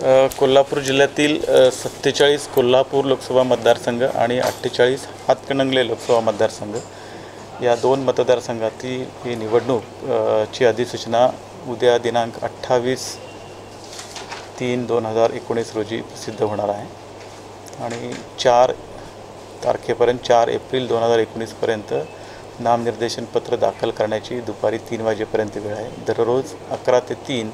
कोल्हापूर जिल्ह्यातील सत्तेचाळीस कोल्हापूर लोकसभा मतदारसंघ आणि अठ्ठेचाळीस हातकणंगले लोकसभा मतदारसंघ. या दोन मतदारसंघातील ही निवडणूक ची अधिसूचना उद्या दिनांक अठ्ठावीस तीन दोन हजार एकोणीस रोजी प्रसिद्ध होणार आहे. आणि चार तारखेपर्यंत चार एप्रिल दोन हजार एकोणीसपर्यंत नामनिर्देशन पत्र दाखल करण्याची दुपारी तीन वाजेपर्यंत वेळ आहे. दररोज अकरा ते तीन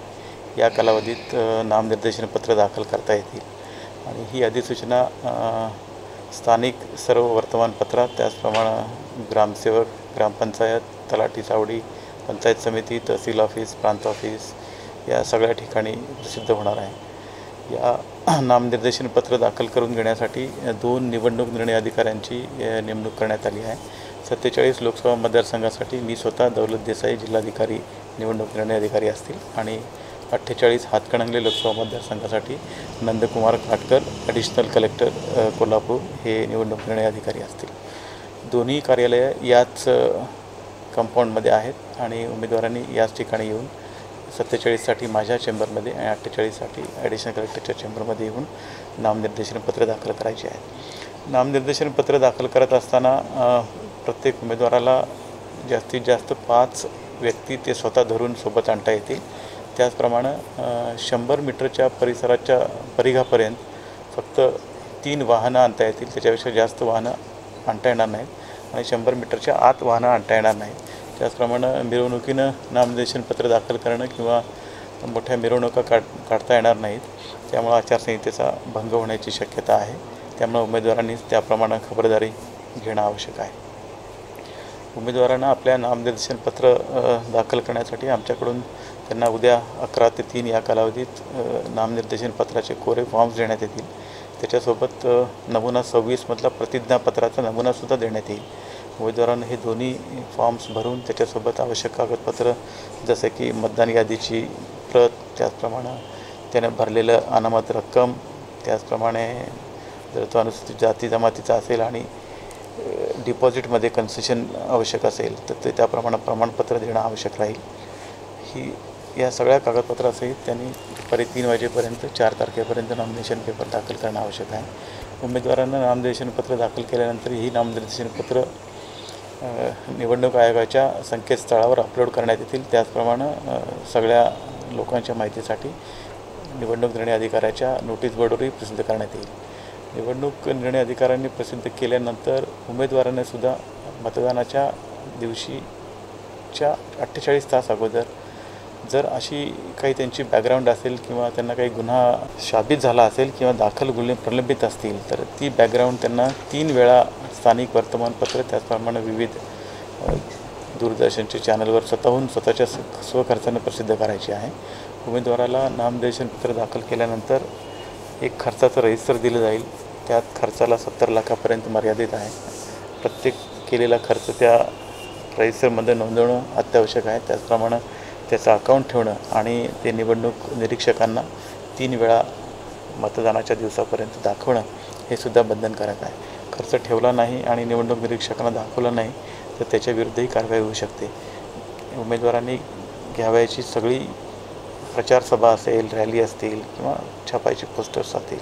या कालावधीत नामनिर्देशन पत्र दाखल करता येतील. आणि ही अधिसूचना स्थानिक सर्व वर्तमानपत्रात त्याचप्रमाणे ग्रामसेवक ग्रामपंचायत तलाठी चावडी पंचायत समिती तहसील ऑफिस प्रांत ऑफिस या सगळ्या ठिकाणी प्रसिद्ध होणार आहे. या नामनिर्देशन पत्र दाखल करून घेण्यासाठी दोन निवडणूक निर्णय अधिकाऱ्यांची नेमणूक करण्यात आली आहे. सत्तेचाळीस लोकसभा मतदारसंघासाठी मी स्वतः दौलत देसाई जिल्हाधिकारी निवडणूक निर्णय अधिकारी असतील आणि अठ्ठेचाळीस हातकणंगले लोकसभा मतदारसंघासाठी नंदकुमार काटकर ॲडिशनल कलेक्टर कोल्हापूर हे निवडणूक निर्णय अधिकारी असतील. दोन्ही कार्यालयं याच कंपाऊंडमध्ये आहेत आणि उमेदवारांनी याच ठिकाणी येऊन सत्तेचाळीससाठी माझ्या चेंबरमध्ये आणि अठ्ठेचाळीससाठी ॲडिशनल कलेक्टरच्या चेंबरमध्ये येऊन नामनिर्देशन पत्र दाखल करायचे आहेत. नामनिर्देशन पत्र दाखल करत असताना प्रत्येक उमेदवाराला जास्तीत जास्त पाच व्यक्ती ते स्वतः धरून सोबत आणता येतील. त्याचप्रमाणे शंभर मीटरच्या परिसराच्या परिघापर्यंत फक्त तीन वाहनं आणता येतील. त्याच्यापेक्षा जास्त वाहनं आणता येणार नाहीत आणि शंभर मीटरच्या आत वाहनं आणता येणार नाहीत. त्याचप्रमाणे मिरवणुकीनं नामनिर्देशनपत्र दाखल करणं किंवा मोठ्या मिरवणुका काढ काढता येणार नाहीत. त्यामुळं आचारसंहितेचा भंग होण्याची शक्यता आहे. त्यामुळे उमेदवारांनी त्याप्रमाणे खबरदारी घेणं आवश्यक आहे. उमेदवारांना आपल्या नामनिर्देशनपत्र दाखल करण्यासाठी आमच्याकडून त्यांना उद्या अकरा ते तीन या कालावधीत नामनिर्देशन पत्राचे कोरे फॉर्म्स देण्यात येतील. त्याच्यासोबत नमुना सव्वीसमधला प्रतिज्ञापत्राचा नमुनासुद्धा देण्यात येईल. उमेदवारांना हे दोन्ही फॉर्म्स भरून त्याच्यासोबत आवश्यक कागदपत्र जसं की मतदान यादीची प्रत त्याचप्रमाणे त्याने भरलेलं अनामत रक्कम त्याचप्रमाणे जर तो अनुसूचित जाती जमातीचा असेल आणि डिपॉझिटमध्ये कन्सेशन आवश्यक असेल तर ते त्याप्रमाणे प्रमाणपत्र देणं आवश्यक राहील. ही या सगळ्या कागदपत्रासहित त्यांनी दुपारी तीन वाजेपर्यंत चार तारखेपर्यंत नॉमिनेशन पेपर दाखल करणं आवश्यक आहे. उमेदवारांना नामनिर्देशन पत्र दाखल केल्यानंतर ही नामनिर्देशन पत्र निवडणूक आयोगाच्या संकेतस्थळावर अपलोड करण्यात येतील. त्याचप्रमाणे सगळ्या लोकांच्या माहितीसाठी निवडणूक निर्णय अधिकाऱ्याच्या नोटीस बोर्डवरही प्रसिद्ध करण्यात येईल. निवडणूक निर्णय अधिकाऱ्यांनी प्रसिद्ध केल्यानंतर उमेदवारांनी सुद्धा मतदानाच्या दिवशीच्या अठ्ठेचाळीस तास अगोदर जर अशी काही त्यांची बॅकग्राऊंड असेल किंवा त्यांना काही गुन्हा शाबित झाला असेल किंवा दाखल गुन्हे प्रलंबित असतील तर ती बॅकग्राऊंड त्यांना तीन वेळा स्थानिक वर्तमानपत्र त्याचप्रमाणे विविध दूरदर्शनचे दूरदर्शनच्या चॅनलवर स्वतःहून स्वतःच्या स्व- प्रसिद्ध करायची आहे. उमेदवाराला नामनिर्देशन पत्र दाखल केल्यानंतर एक खर्चाचं रजिस्टर दिलं जाईल. त्यात खर्चाला सत्तर लाखापर्यंत मर्यादित आहे. प्रत्येक केलेला खर्च त्या रजिस्टरमध्ये नोंदवणं अत्यावश्यक आहे. त्याचप्रमाणे त्याचं अकाउंट ठेवणं आणि ते निवडणूक निरीक्षकांना तीन वेळा मतदानाच्या दिवसापर्यंत दाखवणं हे सुद्धा बंधनकारक आहे. खर्च ठेवला नाही आणि निवडणूक निरीक्षकांना दाखवला नाही तर त्याच्या विरुद्धही कारवाई होऊ शकते. उमेदवारांनी घ्यावयाची सगळी प्रचारसभा असेल रॅली असतील किंवा छापायचे पोस्टर्स असतील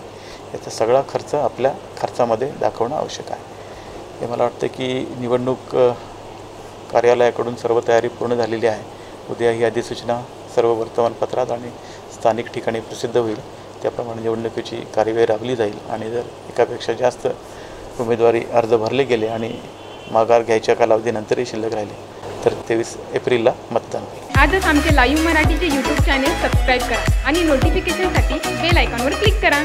याचा सगळा खर्च आपल्या खर्चामध्ये दाखवणं आवश्यक आहे. हे मला वाटतं की निवडणूक कार्यालयाकडून सर्व तयारी पूर्ण झालेली आहे. उद्या ही अधिसूचना सर्व वर्तमानपत्रात आणि स्थानिक ठिकाणी प्रसिद्ध होईल. त्याप्रमाणे निवडणुकीची कार्यवाही राबली जाईल आणि जर एकापेक्षा जास्त उमेदवारी अर्ज भरले गेले आणि माघार घ्यायच्या कालावधीनंतरही शिल्लक राहिले तर तेवीस एप्रिलला मतदान. होईल आजच आमचे लाईव्ह मराठीचे यूट्यूब चॅनेल सबस्क्राईब करा आणि नोटिफिकेशनसाठी बेल आयकॉनवर क्लिक करा.